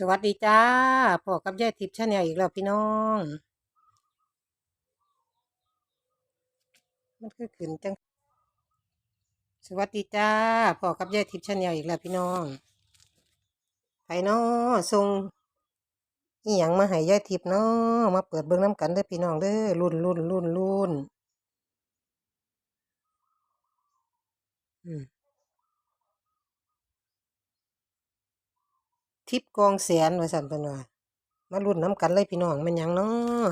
สวัสดีจ้าพ่อกับยายทิพย์ชาแนลอีกแล้วพี่น้อง มันคือขึ้นจัง สวัสดีจ้าพ่อกับยายทิพย์ชาแนลอีกแล้วพี่น้องไผน้อส่งอีหยังมาให้ยายทิพย์นาะมาเปิดเบิ่งน้ำกันเด้อพี่น้องเด้อรุ่นรุ่นรุ่นรุ่นอืม ทิปกองแสนว่าสั่นเพิ่นว่ามารุ่นน้ำกันเลยพี่น้องมันยังเนาะ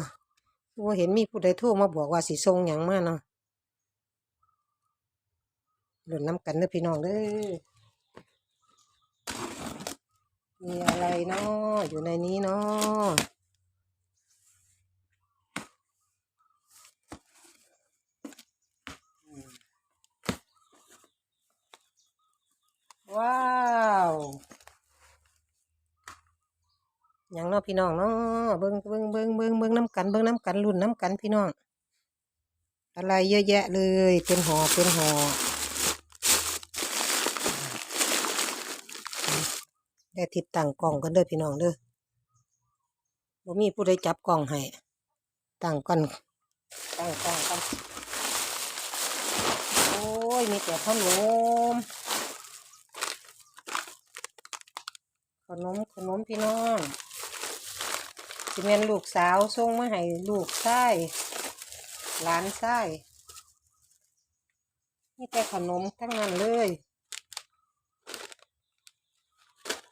ว่าเห็นมีผู้ใดโทรมาบอกว่าสีทรงยังมากเนาะรุ่นน้ำกันเลยพี่น้องเด้อมีอะไรเนาะอยู่ในนี้เนาะอืมว้าว หยังนาะพี่น้องเนาะเบิ่งเบิ่งเบิ่งเบิ่งเบิ่งน้ำกันเบิ่งน้ำกันรุ่นน้ำกันพี่น้อง อะไรเยอะแยะเลย เป็นห่อเป็นห่อได้ทิปตั้งกล่องกันเด้อพี่น้องเด้อบ่มีผู้ใดจับกล่องให้ตั้งก่อนตั้งกล่องกันโอ้ยมีแต่ขนมขนมขนมพี่น้อง สิแม่นลูกสาวส่งมาให้ลูกชายหลานชายมีแต่ขนมทั้งนั้นเลย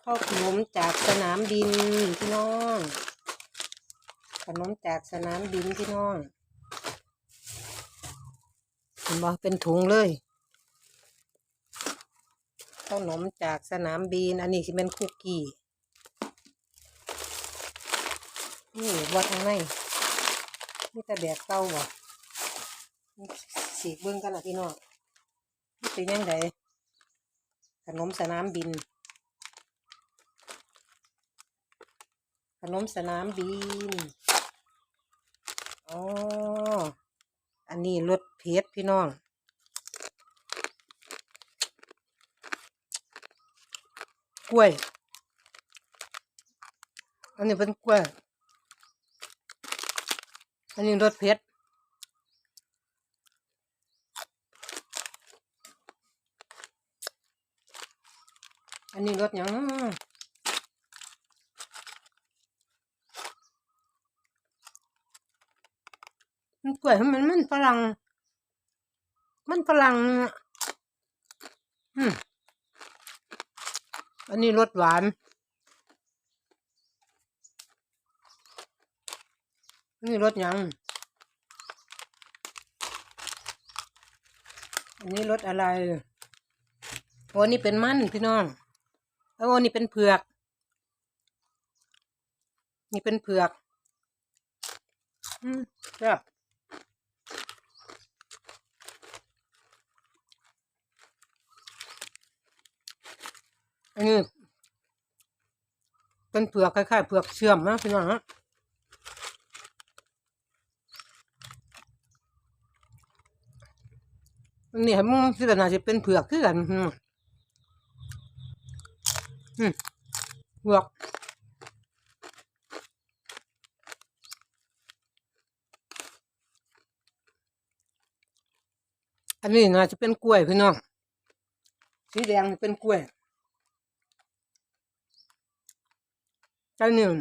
ข้าวขนมจากสนามบินพี่น้อง ขนมจากสนามบินพี่น้องเห็นบ่เป็นถุงเลยขนมจากสนามบิน อันนี้สิเป็นคุกกี้ นี่วัดทางในมีแต่แบบเก่าบ่สีเบิ่งกันละพี่น้องมันเป็นยังไงขนมสนามบิน ขนมสนามบินอ๋ออันนี้รสเผ็ดพี่น้องกล้วย อันนี้เป็นกล้วย อันนี้รสเผ็ดอันนี้รสยังมันกล้วยมันมันฝรั่ง มันฝรั่งอะอืมอันนี้รสหวาน นนี้รสยัง อันนี้รสอะไรโอ้นี่เป็นมันพี่น้องแล้วโอ้นี่เป็นเผือก นี่เป็นเผือก อืมครับอันนี้เป็นเผือกคล้ายๆเผือกเชื่อมนะพี่น้องฮะ นนี้ให้มึงสิแบบน่าจะเป็นเผือกคือกันอืมอืมเผือกอันนี้น่าจะเป็นกล้วยพี่น้องสีแดงเป็นกล้วยเจ้าหนึ่ง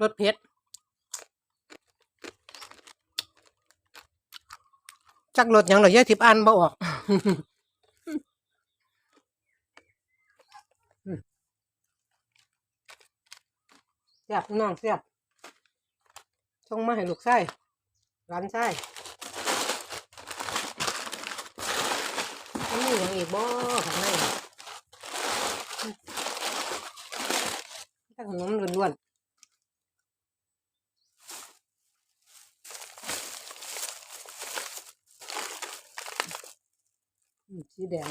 รสเผ็ด จักรสหยังเหรอยายทิพอ่านบ่ออกอืมแซ่บน้องแซ่บส่งมาให้ลูกไส้ร้านไส้นี่ยังอีกบ่ข้างในถ้าขนมล้วนๆ สีแดง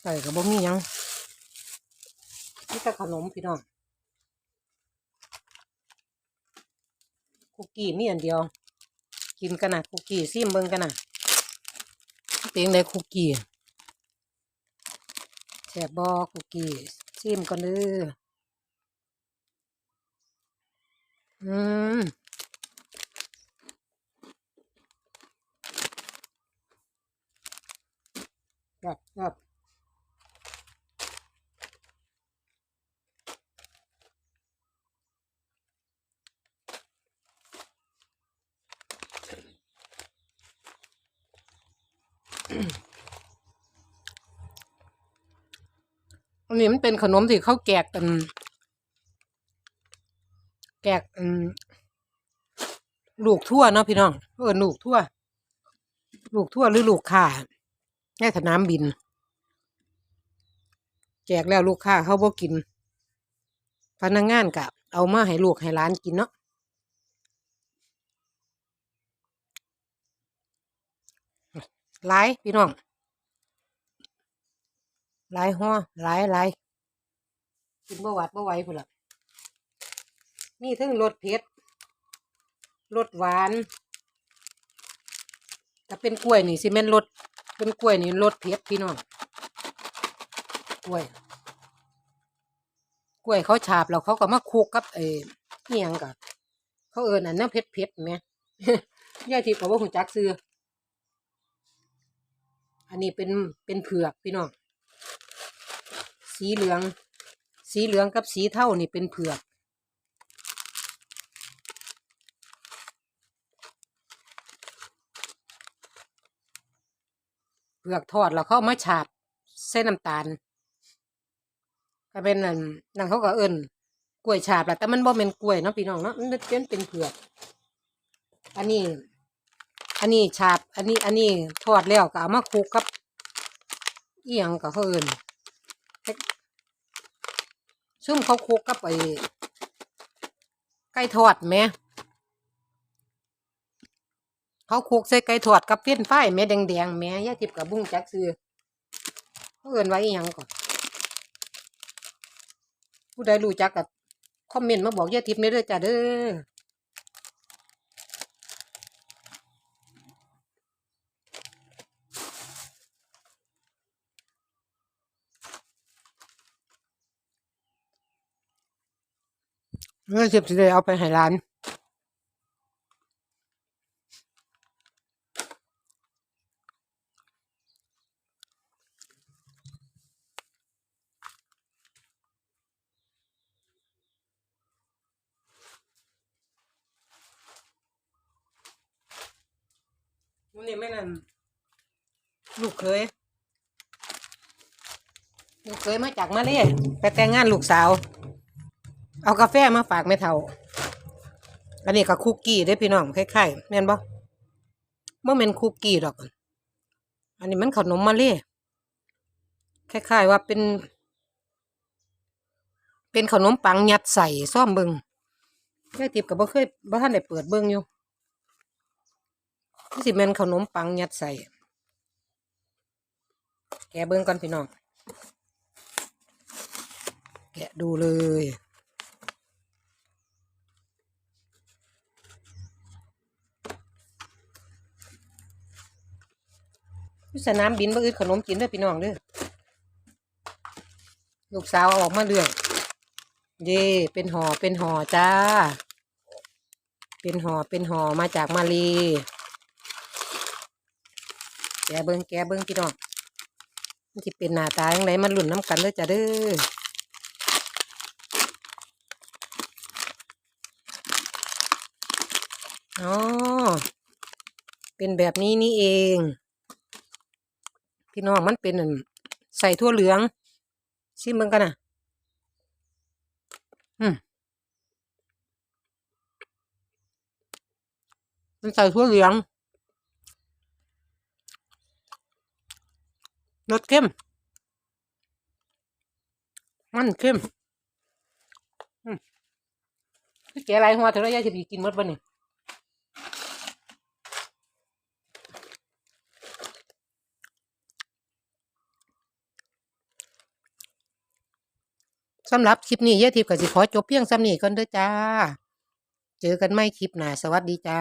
ใส่กับบ่มีหยังนี่แต่ขนมพี่น้องคุกกี้มีอันเดียว กินกันนะคุกกี้ซิมเบิ่งกันนะเปียงได้คุกกี้แสบบ่คุกกี้ชิมก่อนเด้ออืม ครับครับอันนี้มันเป็นขนมที่เขาแกกกัน แกกลูกทั่วเนาะพี่น้องเออลูกทั่ว ลูกทั่วหรือลูกข่า แค่สนามบิน แจกแล้วลูกค้าเขาบ่กิน พนักงานกะเอามาให้ลูกให้ร้านกินเนาะหลายพี่น้องหลายหัวหลายหลายกินบ่หวัดบ่ไหวพุ่นล่ะนี่ทั้งรสเผ็ดรสหวานถ้าเป็นกล้วยนี่สิแม่นรส เป็นกล้วยนี่รสเผ็ดพี่น้องกล้วย กล้วยเขาฉาบแล้วเขาก็มาคุกกับเอเอียงกับเขาเอิญอันนั้นเผ็ดเผ็ดไหมยายทิพย์ก็บ่หุ่นจักซื้ออันนี้เป็นเป็นเผือกพี่น้องสีเหลือง สีเหลืองกับสีเทานี่เป็นเผือก เผือกทอดแล้วเขามาฉาบเส้นน้ำตาล ก็เป็นนั่นนั่นเขาก็เอิ้นกล้วยฉาบแหละแต่มันบ่เป็นกล้วยเนาะพี่น้องเนาะมันเป็นเป็นเผือกอันนี้ อันนี้ฉาบ อันนี้ อันนี้ทอดแล้วก็เอามาคลุกกับเอียงก็เขาเอิ้นเฮ็ดซุ่มเขาคลุกกับไอ้ไก่ทอดแหม เขาคุกใส่ไก่ทอดกับเฟ้ยนไฟแม่แดงๆแม่ยาทิพย์กับบุ้งจักซื้อเขาเอิ้นว่าอีหยังก่อนผู้ใดรู้จักกับคอมเมนต์มาบอกยาทิพย์ในเด้อจ้าเด้อเมื่อสิบสิได้เอาไปให้ร้านันี่ไม่นั่นลูกเคยลูกเคยมาจากมาเลยไปแต่งงานลูกสาว เอากาแฟมาฝากแม่เฒ่า อันนี้ก็คุกกี้ได้พี่น้องคล้ายๆแม่นบ่บ่แม่นคุกกี้ดอก อันนี้มันขนมมาเลยคล้ายๆว่าเป็น เป็นขนมปังยัดใส่ซ่อมเบิงแค่ติบก็บ่เคยบ่ทันได้เปิดเบิ่งอยู่ นี่สิแม่นขนมปังยัดใส่ แกะเบิ่งก่อนพี่น้อง แกะดูเลย สนามบินบ่อึดขนมกินด้อพี่น้องเด้อลูกสาวออกมาเรื่อยเย่เป็นห่อเป็นห่อจ้า เป็นห่อเป็นห่อมาจากมาเลแกเบิ้งแกเบิ้งพี่น้องมันสิเป็นหน้าตาอย่างไรมันหลุ่นน้ำกันเด้อจ้าเด้ออ๋อเป็นแบบนี้นี่เอง พี่น้องมันเป็นใส่ทั่วเหลืองชิมเบิงกันนะอืมมันใส่ทั่วเหลือง รสเข้ม มันเข้มคือแกไรหัวเธอแล้วยายจะไปกินมดบ่นี่สำหรับคลิปนี้ยายทิพย์ก็สิขอจบเพียงซ้ำนี้ก่อนเด้อจ้า เจอกันไม่คลิปหน้าสวัสดีจ้า